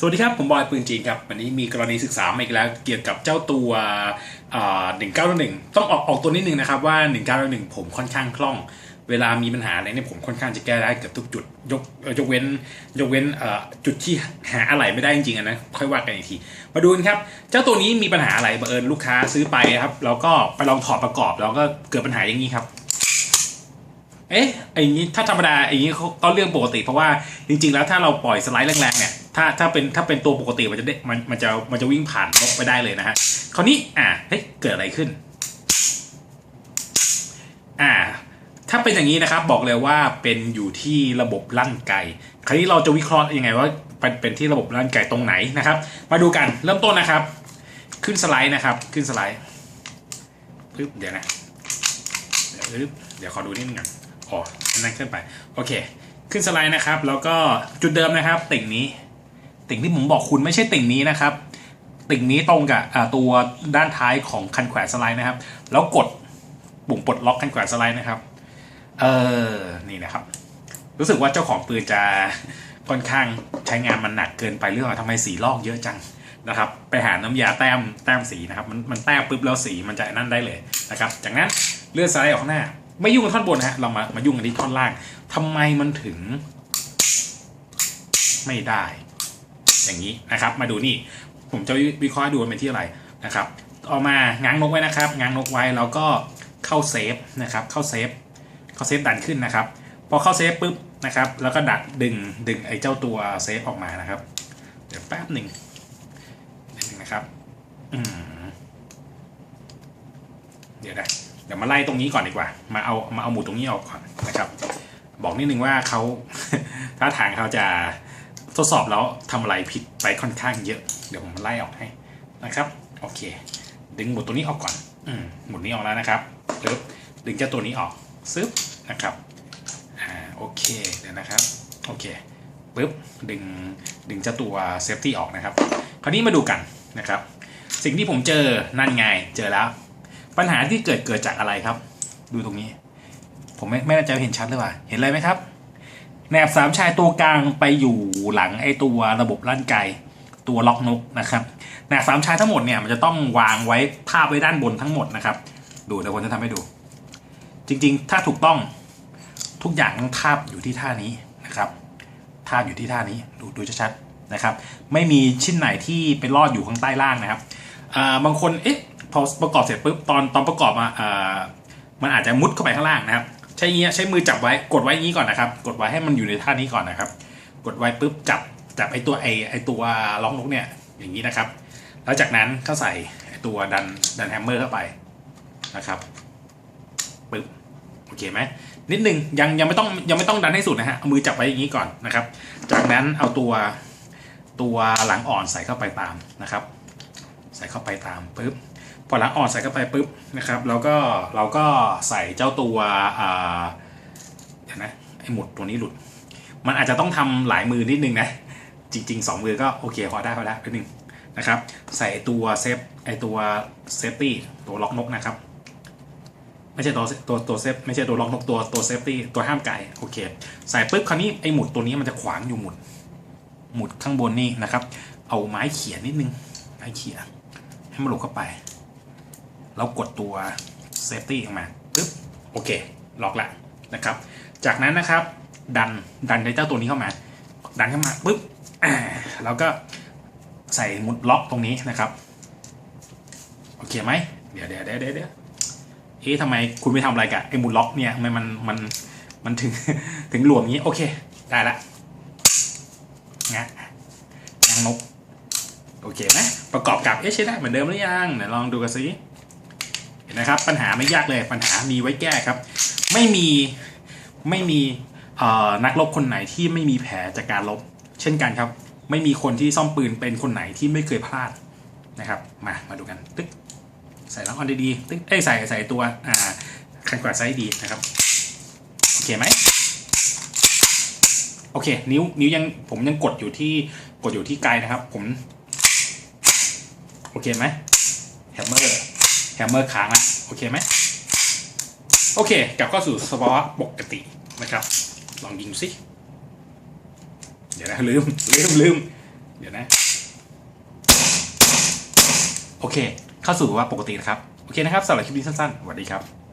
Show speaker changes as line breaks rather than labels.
สวัสดีครับ ผมบอยปืนจีนครับ วันนี้มีกรณีศึกษามาอีกแล้วเกี่ยวกับเจ้าตัวหนึ่งเก้าหนึ่งต้องออกออกตัวนิดนึงนะครับว่า1นึ่งเก้าหนึ่งผมค่อนข้างคล่อง เวลามีปัญหาอะไรเนี่ยผมค่อนข้างจะแก้ได้เกือบทุกจุดยกยกเว้นยกเว้นจุดที่หาอะไรไม่ได้จริงๆนะค่อยว่ากันอีกที มาดูกันครับ เจ้าตัวนี้มีปัญหาอะไรบังเอิญลูกค้าซื้อไปครับแล้วก็ไปลองถอดประกอบแล้วก็เกิดปัญหาอย่างนี้ครับเอ๊ะไอ้นี้ถ้าธรรมดาไอ้นี้ก็เรื่องปกติเพราะว่าจริง ๆ แล้วถ้าเราปล่อยสไลด์แรงๆเนี่ย ถ้าถ้าเป็นถ้าเป็นตัวปกติมันจะได้มันมันจะมันจะวิ่งผ่านนกไปได้เลยนะฮะคราวนี้อะเฮ้ยเกิดอะไรขึ้น อ่า ถ้าเป็นอย่างนี้นะครับบอกเลยว่าเป็นอยู่ที่ระบบลั่นไกคราวนี้เราจะวิเคราะห์ยังไงว่าเป็นเป็นที่ระบบลั่นไกตรงไหนนะครับ มาดูกันเริ่มต้นนะครับ ขึ้นสไลด์นะครับ ขึ้นสไลด์ปึ๊บเดี๋ยวนะเดี๋ยวปึ๊บเดี๋ยวขอดูนิดนึงก่อนอ๋อนั่นขึ้นไป โอเค ขึ้นสไลด์นะครับ แล้วก็จุดเดิมนะครับ ติ่งนี้ ติ่งที่ผมบอกคุณไม่ใช่ติ่งนี้นะครับ ติ่งนี้ตรงกับตัวด้านท้ายของคันแขวนสไลด์นะครับ แล้วกดปุ่มปลดล็อกคันแขวนสไลด์นะครับ เออนี่นะครับ รู้สึกว่าเจ้าของปืนจะค่อนข้างใช้งานมันหนักเกินไปเรื่องว่าทำไมสีลอกเยอะจังนะครับ ไปหาน้ำยาแต้มแต้มสีนะครับ มันมันแต้มปุ๊บแล้วสีมันจะนั่นได้เลยนะครับ จากนั้นเลื่อนสไลด์ออกข้างหน้า ไม่ยุ่งกับท่อนบนนะฮะเรามามายุ่งกันที่ท่อนล่างทำไมมันถึง ไม่ได้ อย่างนี้นะครับ มาดูนี่ ผมจะวิเคราะห์ดูว่าเป็นที่อะไรนะครับเอามาง้างนกไว้นะครับง้างนกไว้แล้วก็เข้าเซฟนะครับ เข้าเซฟเข้าเซฟดันขึ้นนะครับ พอเข้าเซฟปุ๊บนะครับ แล้วก็ดัดดึงดึงไอ้เจ้าตัวเซฟออกมานะครับ เดี๋ยวแป๊บหนึ่งนิดนึงนะครับอืมเดี๋ยวนะเดี๋ยวมาไล่ตรงนี้ก่อนดีกว่า มาเอามาเอาหมุดตรงนี้ออกก่อนนะครับ บอกนิดนึงว่าเขาท่าทางเขาจะ ทดสอบแล้วทำอะไรผิดไปค่อนข้างเยอะ เดี๋ยวผมไล่ออกให้นะครับโอเค ดึงหมุดตัวนี้ออกก่อนอืมหมุดนี้ออกแล้วนะครับปึ๊บดึงเจ้าตัวนี้ออกซึบนะครับอ่าโอเคเดี๋ยวนะครับโอเคปึ๊บดึงดึงเจ้าตัวเซฟตี้ออกนะครับ คราวนี้มาดูกันนะครับ สิ่งที่ผมเจอนั่นไงเจอแล้ว ปัญหาที่เกิดเกิดจากอะไรครับ ดูตรงนี้ ผมไม่ไม่แน่ใจว่าเห็นชัดหรือเปล่าเห็นอะไรไหมครับ แหนบสามชายตัวกลางไปอยู่หลังไอ้ตัวระบบลั่นไกตัวล็อกนกนะครับแหนบสามชายทั้งหมดเนี่ยมันจะต้องวางไว้ทาบไว้ด้านบนทั้งหมดนะครับ ดูเดี๋ยวผมจะทำให้ดู จริงๆ ถ้าถูกต้องทุกอย่างต้องทาบอยู่ที่ท่านี้นะครับทาบอยู่ที่ท่านี้ดูดูชัดๆนะครับ ไม่มีชิ้นไหนที่ไปรอดอยู่ข้างใต้ล่างนะครับบางคนเอ๊ะพอประกอบเสร็จปุ๊บตอนตอนประกอบมาอ่ามันอาจจะมุดเข้าไปข้างล่างนะครับ ใช้เงี้ยใช้มือจับไว้กดไว้อย่างนี้ก่อนนะครับ กดไว้ให้มันอยู่ในท่านี้ก่อนนะครับ กดไว้ปุ๊บจับจับไอตัวไอไอตัวล็อกนกเนี่ยอย่างนี้นะครับ แล้วจากนั้นก็ใส่ตัวดันดันแฮมเมอร์เข้าไปนะครับปึ๊บโอเคไหมนิดนึงยังยังไม่ต้องยังไม่ต้องดันให้สุดนะฮะเอามือจับไว้อย่างนี้ก่อนนะครับ จากนั้นเอาตัวตัวหลังอ่อนใส่เข้าไปตามนะครับ ใส่เข้าไปตามปึ๊บ พอหลังอ่อนใส่เข้าไปปุ๊บนะครับ แล้วก็เราก็ใส่เจ้าตัวอ่าเดี๋ยวนะไอหมุดตัวนี้หลุด มันอาจจะต้องทำหลายมือนิดนึงนะ จริง ๆ 2 มือก็โอเคพอได้พอได้นิดนึงนะครับ ใส่ตัวเซฟไอตัวเซฟตี้ตัวล็อกนกนะครับ ไม่ใช่ตัวตัวตัวเซฟไม่ใช่ตัวล็อกนกตัวตัวเซฟตี้ตัวห้ามไก่โอเค ใส่ปุ๊บคราวนี้ไอหมุดตัวนี้มันจะขวางอยู่หมุด หมุดข้างบนนี่นะครับ เอาไม้เขียนิดนึงไม้เขี่ยให้มันหลบเข้าไป แล้วกดตัวเซฟตี้ออกมาปึ๊บโอเคล็อกละนะครับ จากนั้นนะครับ ดันดันในเจ้าตัวนี้เข้ามา ดันเข้ามาปึ๊บอ่าแล้วก็ใส่มุดล็อกตรงนี้นะครับ โอเคไหมเดี๋ยวเดี๋ยวเดี๋ยวเดี๋ยวเดี๋ยวเอ๊ะทำไมคุณไม่ทำอะไรกับไอ้มุดล็อกเนี่ยทำไมมันมันมันถึงถึงหลวมอย่างนี้โอเค ได้ละงะยางนก โอเคไหมประกอบกับเอ๊ะใช้ได้เหมือนเดิมหรือยังไหนลองดูกันสิ นะครับ ปัญหาไม่ยากเลยปัญหามีไว้แก้ครับ ไม่มีไม่มีนักรบคนไหนที่ไม่มีแผลจากการรบเช่นกันครับ ไม่มีคนที่ซ่อมปืนเป็นคนไหนที่ไม่เคยพลาดนะครับ มามาดูกันตึ๊กใส่ล้วออนดีๆตึ๊กเอ้ใส่ใส่ตัวอ่าคันกวาดไซส์ดีนะครับโอเคไหมโอเค นิ้วนิ้วยังผมยังกดอยู่ที่กดอยู่ที่ไกลนะครับ ผม โอเคไหมแฮมเมอร์ แฮมเมอร์ค้างละโอเคไหมโอเค กลับเข้าสู่สภาวะปกตินะครับ ลองยิงสิ เดี๋ยวนะ ลืม ลืมลืมเดี๋ยวนะ โอเค เข้าสู่ว่าปกตินะครับ โอเคนะครับสำหรับคลิปนี้สั้นๆสวัสดีครับ